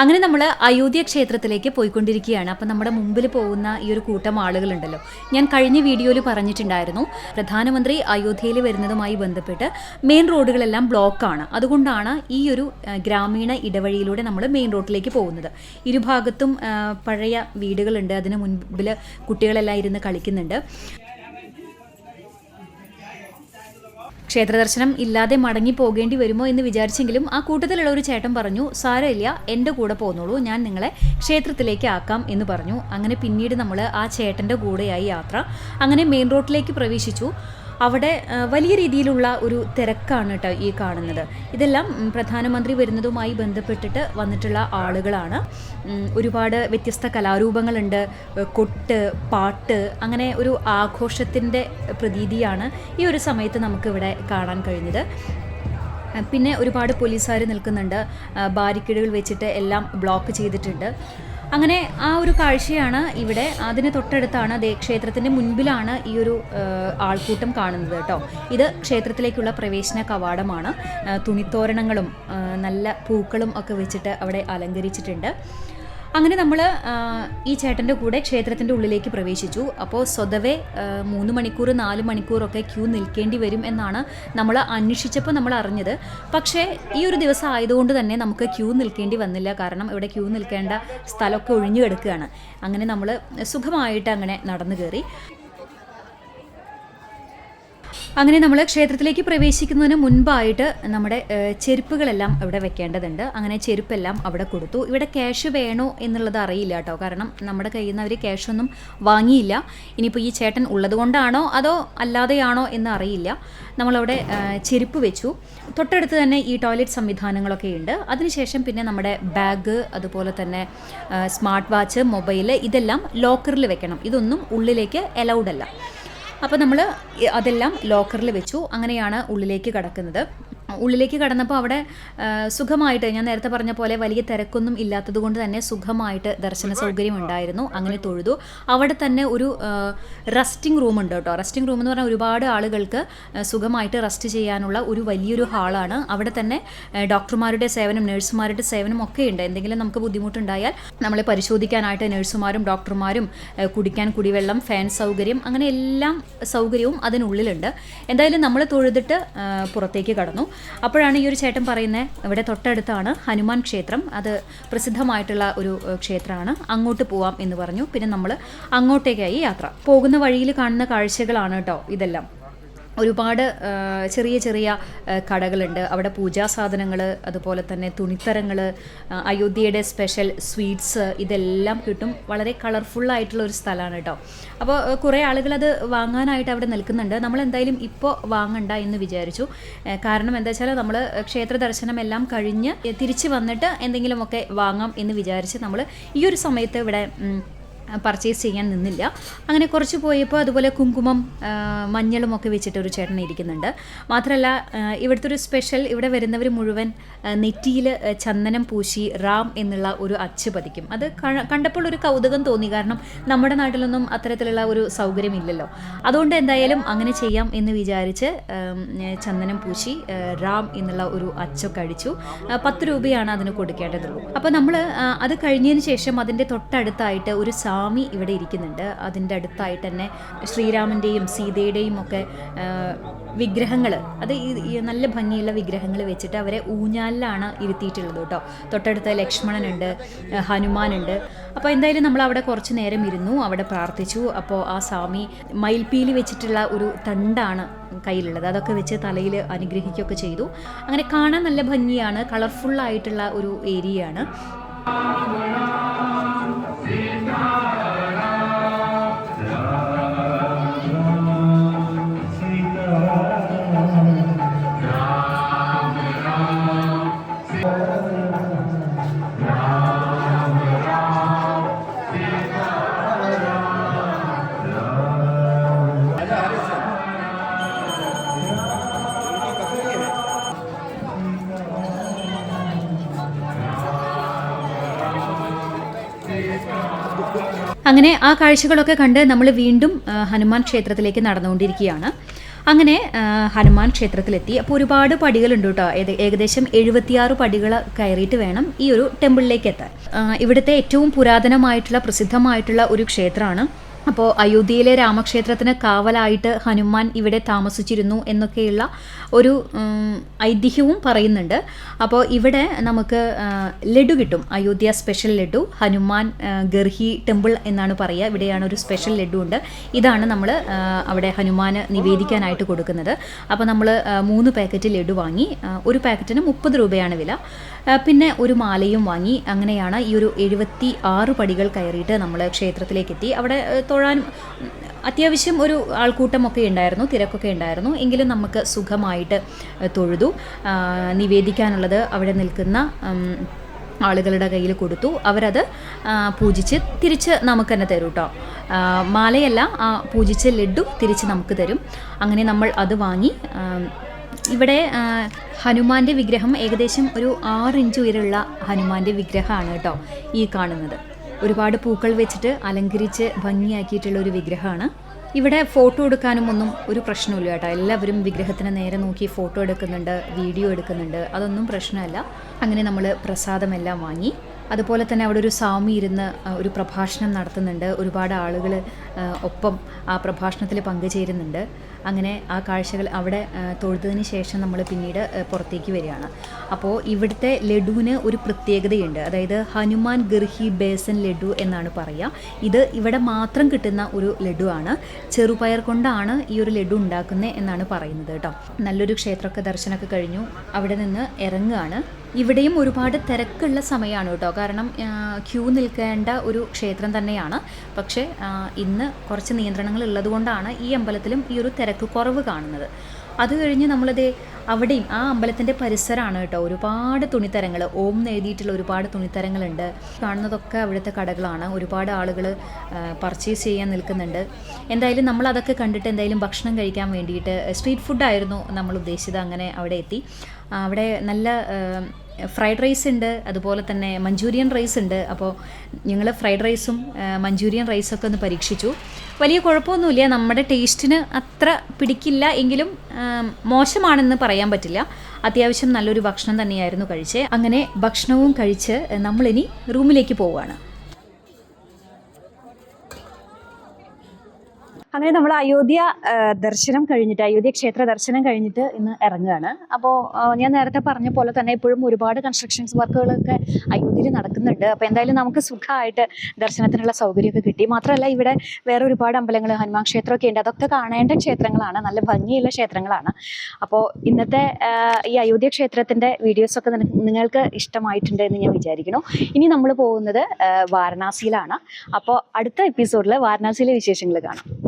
അങ്ങനെ നമ്മൾ അയോധ്യ ക്ഷേത്രത്തിലേക്ക് പോയിക്കൊണ്ടിരിക്കുകയാണ്. അപ്പം നമ്മുടെ മുമ്പിൽ പോകുന്ന ഈ ഒരു കൂട്ടം ആളുകളുണ്ടല്ലോ. ഞാൻ കഴിഞ്ഞ വീഡിയോയിൽ പറഞ്ഞിട്ടുണ്ടായിരുന്നു പ്രധാനമന്ത്രി അയോധ്യയിൽ വരുന്നതുമായി ബന്ധപ്പെട്ട് മെയിൻ റോഡുകളെല്ലാം ബ്ലോക്കാണ് അതുകൊണ്ടാണ് ഈ ഒരു ഗ്രാമീണ ഇടവഴിയിലൂടെ നമ്മൾ മെയിൻ റോഡിലേക്ക് പോകുന്നത്. ഇരുഭാഗത്തും പഴയ വീടുകളുണ്ട്. അതിന് മുൻപിൽ കുട്ടികളെല്ലാം ഇരുന്ന് കളിക്കുന്നുണ്ട്. ക്ഷേത്രദർശനം ഇല്ലാതെ മടങ്ങി പോകേണ്ടി വരുമോ എന്ന് വിചാരിച്ചെങ്കിലും ആ കൂട്ടത്തിലുള്ള ഒരു ചേട്ടൻ പറഞ്ഞു സാരമില്ല എന്റെ കൂടെ പോന്നോളൂ ഞാൻ നിങ്ങളെ ക്ഷേത്രത്തിലേക്ക് ആക്കാം എന്ന് പറഞ്ഞു. അങ്ങനെ പിന്നീട് നമ്മൾ ആ ചേട്ടന്റെ കൂടെയായി യാത്ര. അങ്ങനെ മെയിൻ റോഡിലേക്ക് പ്രവേശിച്ചു. അവിടെ വലിയ രീതിയിലുള്ള ഒരു തിരക്കാണ് കേട്ടോ ഈ കാണുന്നത്. ഇതെല്ലാം പ്രധാനമന്ത്രി വരുന്നതുമായി ബന്ധപ്പെട്ടിട്ട് വന്നിട്ടുള്ള ആളുകളാണ്. ഒരുപാട് വ്യത്യസ്ത കലാരൂപങ്ങളുണ്ട്. കൊട്ട് പാട്ട് അങ്ങനെ ഒരു ആഘോഷത്തിന്റെ പ്രതീതിയാണ് ഈ ഒരു സമയത്ത് നമുക്കിവിടെ കാണാൻ കഴിഞ്ഞത്. പിന്നെ ഒരുപാട് പോലീസുകാർ നിൽക്കുന്നുണ്ട്. ബാരിക്കേഡുകൾ വെച്ചിട്ട് എല്ലാം ബ്ലോക്ക് ചെയ്തിട്ടുണ്ട്. അങ്ങനെ ആ ഒരു കാഴ്ചയാണ് ഇവിടെ അതിന് തൊട്ടടുത്താണ് ദേ ക്ഷേത്രത്തിന്റെ മുൻപിലാണ് ഈ ഒരു ആൾക്കൂട്ടം കാണുന്നത് കേട്ടോ. ഇത് ക്ഷേത്രത്തിലേക്കുള്ള പ്രവേശന കവാടമാണ്. തുണിത്തോരണങ്ങളും നല്ല പൂക്കളും ഒക്കെ വെച്ചിട്ട് അവിടെ അലങ്കരിച്ചിട്ടുണ്ട്. അങ്ങനെ നമ്മൾ ഈ ചേട്ടന്റെ കൂടെ ക്ഷേത്രത്തിന്റെ ഉള്ളിലേക്ക് പ്രവേശിച്ചു. അപ്പോൾ സ്വതവേ മൂന്ന് മണിക്കൂർ നാല് മണിക്കൂറൊക്കെ ക്യൂ നിൽക്കേണ്ടി വരും എന്നാണ് നമ്മൾ അന്വേഷിച്ചപ്പോൾ നമ്മൾ അറിഞ്ഞത്. പക്ഷേ ഈ ഒരു ദിവസം ആയതുകൊണ്ട് തന്നെ നമുക്ക് ക്യൂ നിൽക്കേണ്ടി വന്നില്ല. കാരണം ഇവിടെ ക്യൂ നിൽക്കേണ്ട സ്ഥലമൊക്കെ ഒഴിഞ്ഞു കിടക്കുകയാണ്. അങ്ങനെ നമ്മൾ സുഖമായിട്ട് അങ്ങനെ നടന്നു കയറി. അങ്ങനെ നമ്മൾ ക്ഷേത്രത്തിലേക്ക് പ്രവേശിക്കുന്നതിന് മുൻപായിട്ട് നമ്മുടെ ചെരുപ്പുകളെല്ലാം ഇവിടെ വെക്കേണ്ടതുണ്ട്. അങ്ങനെ ചെരുപ്പെല്ലാം അവിടെ കൊടുത്തു. ഇവിടെ ക്യാഷ് വേണോ എന്നുള്ളത് അറിയില്ല കേട്ടോ. കാരണം നമ്മുടെ കയ്യിൽ നിന്ന് അവർ ക്യാഷൊന്നും വാങ്ങിയില്ല. ഇനിയിപ്പോൾ ഈ ചേട്ടൻ ഉള്ളത് കൊണ്ടാണോ അതോ അല്ലാതെയാണോ എന്ന് അറിയില്ല. നമ്മളവിടെ ചെരുപ്പ് വെച്ചു. തൊട്ടടുത്ത് തന്നെ ഈ ടോയ്ലറ്റ് സംവിധാനങ്ങളൊക്കെ ഉണ്ട്. അതിനുശേഷം പിന്നെ നമ്മുടെ ബാഗ് അതുപോലെ തന്നെ സ്മാർട്ട് വാച്ച് മൊബൈൽ ഇതെല്ലാം ലോക്കറിൽ വെക്കണം. ഇതൊന്നും ഉള്ളിലേക്ക് അലൗഡ് അല്ല. അപ്പോൾ നമ്മൾ അതെല്ലാം ലോക്കറിൽ വെച്ചു. അങ്ങനെയാണ് ഉള്ളിലേക്ക് കടക്കുന്നത്. ഉള്ളിലേക്ക് കടന്നപ്പോൾ അവിടെ സുഖമായിട്ട് ഞാൻ നേരത്തെ പറഞ്ഞ പോലെ വലിയ തിരക്കൊന്നും ഇല്ലാത്തത് കൊണ്ട് തന്നെ സുഖമായിട്ട് ദർശന സൗകര്യം ഉണ്ടായിരുന്നു അങ്ങനെ തൊഴുതു. അവിടെ തന്നെ ഒരു റെസ്റ്റിംഗ് റൂം ഉണ്ട് കേട്ടോ. റെസ്റ്റിംഗ് റൂം എന്ന് പറഞ്ഞാൽ ഒരുപാട് ആളുകൾക്ക് സുഖമായിട്ട് റെസ്റ്റ് ചെയ്യാനുള്ള ഒരു വലിയൊരു ഹാളാണ്. അവിടെ തന്നെ ഡോക്ടർമാരുടെ സേവനം നഴ്സുമാരുടെ സേവനം ഒക്കെ ഉണ്ട്. എന്തെങ്കിലും നമുക്ക് ബുദ്ധിമുട്ടുണ്ടായാൽ നമ്മളെ പരിശോധിക്കാനായിട്ട് നഴ്സുമാരും ഡോക്ടർമാരും കുടിക്കാൻ കുടിവെള്ളം ഫാൻ സൗകര്യം അങ്ങനെ എല്ലാം സൗകര്യവും അതിനുള്ളിലുണ്ട്. എന്തായാലും നമ്മൾ തൊഴുതിട്ട് പുറത്തേക്ക് കടന്നു. അപ്പോഴാണ് ഈ ഒരു ചേട്ടൻ പറയുന്നത് ഇവിടെ തൊട്ടടുത്താണ് ഹനുമാൻ ക്ഷേത്രം. അത് പ്രസിദ്ധമായിട്ടുള്ള ഒരു ക്ഷേത്രമാണ്. അങ്ങോട്ട് പോവാം എന്ന് പറഞ്ഞു. പിന്നെ നമ്മൾ അങ്ങോട്ടേക്കായി യാത്ര. പോകുന്ന വഴിയിൽ കാണുന്ന കാഴ്ചകളാണ് കേട്ടോ ഇതെല്ലാം. ഒരുപാട് ചെറിയ ചെറിയ കടകളുണ്ട്. അവിടെ പൂജാ സാധനങ്ങൾ അതുപോലെ തന്നെ തുണിത്തരങ്ങൾ അയോധ്യയുടെ സ്പെഷ്യൽ സ്വീറ്റ്സ് ഇതെല്ലാം കിട്ടും. വളരെ കളർഫുള്ളായിട്ടുള്ള ഒരു സ്ഥലമാണ് കേട്ടോ അപ്പോൾ കുറേ ആളുകൾ അത് വാങ്ങാനായിട്ട് അവിടെ നിൽക്കുന്നുണ്ട്. നമ്മൾ എന്തായാലും ഇപ്പോൾ വാങ്ങണ്ട എന്ന് വിചാരിച്ചു. കാരണം എന്താ വെച്ചാൽ നമ്മൾ ക്ഷേത്ര ദർശനം എല്ലാം കഴിഞ്ഞ് തിരിച്ച് വന്നിട്ട് എന്തെങ്കിലുമൊക്കെ വാങ്ങാം എന്ന് വിചാരിച്ച് നമ്മൾ ഈ ഒരു സമയത്ത് ഇവിടെ പർച്ചേസ് ചെയ്യാൻ നിന്നില്ല. അങ്ങനെ കുറച്ച് പോയപ്പോൾ അതുപോലെ കുങ്കുമം മഞ്ഞളും ഒക്കെ വെച്ചിട്ട് ഒരു ചേട്ടൻ ഇരിക്കുന്നുണ്ട്. മാത്രമല്ല ഇവിടുത്തെ ഒരു സ്പെഷ്യൽ ഇവിടെ വരുന്നവർ മുഴുവൻ നെറ്റിയിൽ ചന്ദനം പൂശി റാം എന്നുള്ള ഒരു അച്ച് പതിക്കും. അത് കണ്ടപ്പോൾ ഒരു കൗതുകം തോന്നി. കാരണം നമ്മുടെ നാട്ടിലൊന്നും അത്തരത്തിലുള്ള ഒരു സൗകര്യമില്ലല്ലോ. അതുകൊണ്ട് എന്തായാലും അങ്ങനെ ചെയ്യാം എന്ന് വിചാരിച്ച് ചന്ദനം പൂശി റാം എന്നുള്ള ഒരു അച്ചൊക്കെ അടിച്ചു. പത്ത് രൂപയാണ് അതിന് കൊടുക്കേണ്ടതുള്ളൂ. അപ്പോൾ നമ്മൾ അത് കഴിഞ്ഞതിന് ശേഷം അതിന്റെ തൊട്ടടുത്തായിട്ട് ഒരു സ്വാമി ഇവിടെ ഇരിക്കുന്നുണ്ട്. അതിന്റെ അടുത്തായിട്ട് തന്നെ ശ്രീരാമന്റെയും സീതയുടെയും ഒക്കെ വിഗ്രഹങ്ങൾ അത് നല്ല ഭംഗിയുള്ള വിഗ്രഹങ്ങൾ വെച്ചിട്ട് അവരെ ഊഞ്ഞാലിലാണ് ഇരുത്തിയിട്ടുള്ളത് കേട്ടോ. തൊട്ടടുത്ത് ലക്ഷ്മണനുണ്ട് ഹനുമാനുണ്ട്. അപ്പോൾ എന്തായാലും നമ്മൾ അവിടെ കുറച്ച് നേരം ഇരുന്നു അവിടെ പ്രാർത്ഥിച്ചു. അപ്പോൾ ആ സ്വാമി മയിൽപ്പീലി വെച്ചിട്ടുള്ള ഒരു തണ്ടാണ് കയ്യിലുള്ളത്. അതൊക്കെ വെച്ച് തലയിൽ അനുഗ്രഹിക്കുകയൊക്കെ ചെയ്തു. അങ്ങനെ കാണാൻ നല്ല ഭംഗിയാണ്. കളർഫുള്ളായിട്ടുള്ള ഒരു ഏരിയയാണ്. അങ്ങനെ ആ കാഴ്ചകളൊക്കെ കണ്ട് നമ്മൾ വീണ്ടും ഹനുമാൻ ക്ഷേത്രത്തിലേക്ക് നടന്നുകൊണ്ടിരിക്കുകയാണ്. അങ്ങനെ ഹനുമാൻ ക്ഷേത്രത്തിലെത്തി. അപ്പോൾ ഒരുപാട് പടികളുണ്ട് കേട്ടോ. ഏകദേശം എഴുപത്തിയാറ് പടികൾ കയറിയിട്ട് വേണം ഈ ഒരു ടെമ്പിളിലേക്ക് എത്താൻ. ഇവിടുത്തെ ഏറ്റവും പുരാതനമായിട്ടുള്ള പ്രസിദ്ധമായിട്ടുള്ള ഒരു ക്ഷേത്രമാണ് അപ്പോൾ അയോധ്യയിലെ രാമക്ഷേത്രത്തിന് കാവലായിട്ട് ഹനുമാൻ ഇവിടെ താമസിച്ചിരുന്നു എന്നൊക്കെയുള്ള ഒരു ഐതിഹ്യവും പറയുന്നുണ്ട്. അപ്പോൾ ഇവിടെ നമുക്ക് ലഡു കിട്ടും. അയോധ്യ സ്പെഷ്യൽ ലഡു. ഹനുമാൻ ഗർഹി ടെമ്പിൾ എന്നാണ് പറയുക. ഇവിടെയാണ് ഒരു സ്പെഷ്യൽ ലഡു ഉണ്ട്. ഇതാണ് നമ്മൾ അവിടെ ഹനുമാന് നിവേദിക്കാനായിട്ട് കൊടുക്കുന്നത്. അപ്പോൾ നമ്മൾ മൂന്ന് പാക്കറ്റ് ലഡു വാങ്ങി. ഒരു പാക്കറ്റിന് മുപ്പത് രൂപയാണ് വില. പിന്നെ ഒരു മാലയും വാങ്ങി. അങ്ങനെയാണ് ഈ ഒരു എഴുപത്തി ആറ് പടികൾ കയറിയിട്ട് നമ്മൾ ക്ഷേത്രത്തിലേക്ക് എത്തി അവിടെ ഉം, അത്യാവശ്യം ഒരു ആൾക്കൂട്ടമൊക്കെ ഉണ്ടായിരുന്നു തിരക്കൊക്കെ ഉണ്ടായിരുന്നു. എങ്കിലും നമുക്ക് സുഖമായിട്ട് തൊഴുതു. നിവേദിക്കാനുള്ളത് അവിടെ നിൽക്കുന്ന ആളുകളുടെ കയ്യിൽ കൊടുത്തു. അവരത് പൂജിച്ച് തിരിച്ച് നമുക്ക് തന്നെ തരും കേട്ടോ മാലയല്ല ആ പൂജിച്ച ലഡു തിരിച്ച് നമുക്ക് തരും. അങ്ങനെ നമ്മൾ അത് വാങ്ങി ഇവിടെ ഹനുമാന്റെ വിഗ്രഹം ഏകദേശം ഒരു ആറ് ഇഞ്ച് ഉയരമുള്ള ഹനുമാന്റെ വിഗ്രഹമാണ് കേട്ടോ ഈ കാണുന്നത്. ഒരുപാട് പൂക്കൾ വെച്ചിട്ട് അലങ്കരിച്ച് ഭംഗിയാക്കിയിട്ടുള്ള ഒരു വിഗ്രഹമാണ്. ഇവിടെ ഫോട്ടോ എടുക്കാനും ഒന്നും ഒരു പ്രശ്നമില്ല കേട്ടോ. എല്ലാവരും വിഗ്രഹത്തിന് നേരെ നോക്കി ഫോട്ടോ എടുക്കുന്നുണ്ട് വീഡിയോ എടുക്കുന്നുണ്ട്. അതൊന്നും പ്രശ്നമല്ല. അങ്ങനെ നമ്മൾ പ്രസാദമെല്ലാം വാങ്ങി. അതുപോലെ തന്നെ അവിടെ ഒരു സ്വാമി ഇരുന്ന് ഒരു പ്രഭാഷണം നടത്തുന്നുണ്ട്. ഒരുപാട് ആളുകൾ ഒപ്പം ആ പ്രഭാഷണത്തിൽ പങ്കുചേരുന്നുണ്ട്. അങ്ങനെ ആ കാഴ്ചകൾ അവിടെ തൊഴുതതിന് ശേഷം നമ്മൾ പിന്നീട് പുറത്തേക്ക് വരികയാണ്. അപ്പോൾ ഇവിടുത്തെ ലഡുവിന് ഒരു പ്രത്യേകതയുണ്ട്. അതായത് ഹനുമാൻ ഗർഹി ബേസൻ ലഡു എന്നാണ് പറയുക ഇത് ഇവിടെ മാത്രം കിട്ടുന്ന ഒരു ലഡുവാണ്. ചെറുപയർ കൊണ്ടാണ് ഈ ഒരു ലഡു ഉണ്ടാക്കുന്നത് എന്നാണ് പറയുന്നത് കേട്ടോ. നല്ലൊരു ക്ഷേത്രമൊക്കെ ദർശനമൊക്കെ കഴിഞ്ഞു. അവിടെ നിന്ന് ഇറങ്ങുകയാണ്. ഇവിടെയും ഒരുപാട് തിരക്കുള്ള സമയമാണ് കേട്ടോ. കാരണം ക്യൂ നിൽക്കേണ്ട ഒരു ക്ഷേത്രം തന്നെയാണ്. പക്ഷേ ഇന്ന് കുറച്ച് നിയന്ത്രണങ്ങൾ ഉള്ളതുകൊണ്ടാണ് ഈ അമ്പലത്തിലും ഈ ഒരു തിരക്ക് കുറവ് കാണുന്നത്. അത് കഴിഞ്ഞ് നമ്മളത് അവിടെയും ആ അമ്പലത്തിന്റെ പരിസരമാണ് കേട്ടോ. ഒരുപാട് തുണിത്തരങ്ങൾ ഓം എഴുതിയിട്ടുള്ള ഒരുപാട് തുണിത്തരങ്ങളുണ്ട്. കാണുന്നതൊക്കെ അവിടുത്തെ കടകളാണ്. ഒരുപാട് ആളുകൾ പർച്ചേസ് ചെയ്യാൻ നിൽക്കുന്നുണ്ട്. എന്തായാലും നമ്മൾ അതൊക്കെ കണ്ടിട്ട് എന്തായാലും ഭക്ഷണം കഴിക്കാൻ വേണ്ടിയിട്ട് സ്ട്രീറ്റ് ഫുഡായിരുന്നു നമ്മൾ ഉദ്ദേശിച്ചത് അങ്ങനെ അവിടെ എത്തി. അവിടെ നല്ല ഫ്രൈഡ് റൈസ് ഉണ്ട് അതുപോലെ തന്നെ മഞ്ചൂരിയൻ റൈസ് ഉണ്ട്. അപ്പോൾ ഞങ്ങൾ ഫ്രൈഡ് റൈസും മഞ്ചൂരിയൻ റൈസൊക്കെ ഒന്ന് പരീക്ഷിച്ചു. വലിയ കുഴപ്പമൊന്നുമില്ല. നമ്മുടെ ടേസ്റ്റിന് അത്ര പിടിക്കില്ല എങ്കിലും മോശമാണെന്ന് പറയാൻ പറ്റില്ല. അത്യാവശ്യം നല്ലൊരു ഭക്ഷണം തന്നെയായിരുന്നു കഴിച്ചേ. അങ്ങനെ ഭക്ഷണവും കഴിച്ച് നമ്മളിനി റൂമിലേക്ക് പോവുകയാണ്. അങ്ങനെ നമ്മൾ അയോധ്യ ദർശനം കഴിഞ്ഞിട്ട് അയോധ്യ ക്ഷേത്ര ദർശനം കഴിഞ്ഞിട്ട് ഇന്ന് ഇറങ്ങുകയാണ്. അപ്പോൾ ഞാൻ നേരത്തെ പറഞ്ഞ പോലെ തന്നെ ഇപ്പോഴും ഒരുപാട് കൺസ്ട്രക്ഷൻസ് വർക്കുകളൊക്കെ അയോധ്യയിൽ നടക്കുന്നുണ്ട്. അപ്പോൾ എന്തായാലും നമുക്ക് സുഖമായിട്ട് ദർശനത്തിനുള്ള സൗകര്യമൊക്കെ കിട്ടി. മാത്രമല്ല ഇവിടെ വേറെ ഒരുപാട് അമ്പലങ്ങൾ ഹനുമാൻ ക്ഷേത്രമൊക്കെ ഉണ്ട്. അതൊക്കെ കാണേണ്ട ക്ഷേത്രങ്ങളാണ്. നല്ല ഭംഗിയുള്ള ക്ഷേത്രങ്ങളാണ്. അപ്പോൾ ഇന്നത്തെ ഈ അയോധ്യ ക്ഷേത്രത്തിന്റെ വീഡിയോസൊക്കെ നിങ്ങൾക്ക് ഇഷ്ടമായിട്ടുണ്ട് എന്ന് ഞാൻ വിചാരിക്കുന്നു. ഇനി നമ്മൾ പോകുന്നത് വാരണാസിയിലാണ്. അപ്പോൾ അടുത്ത എപ്പിസോഡിൽ വാരണാസിയിലെ വിശേഷങ്ങൾ കാണാം.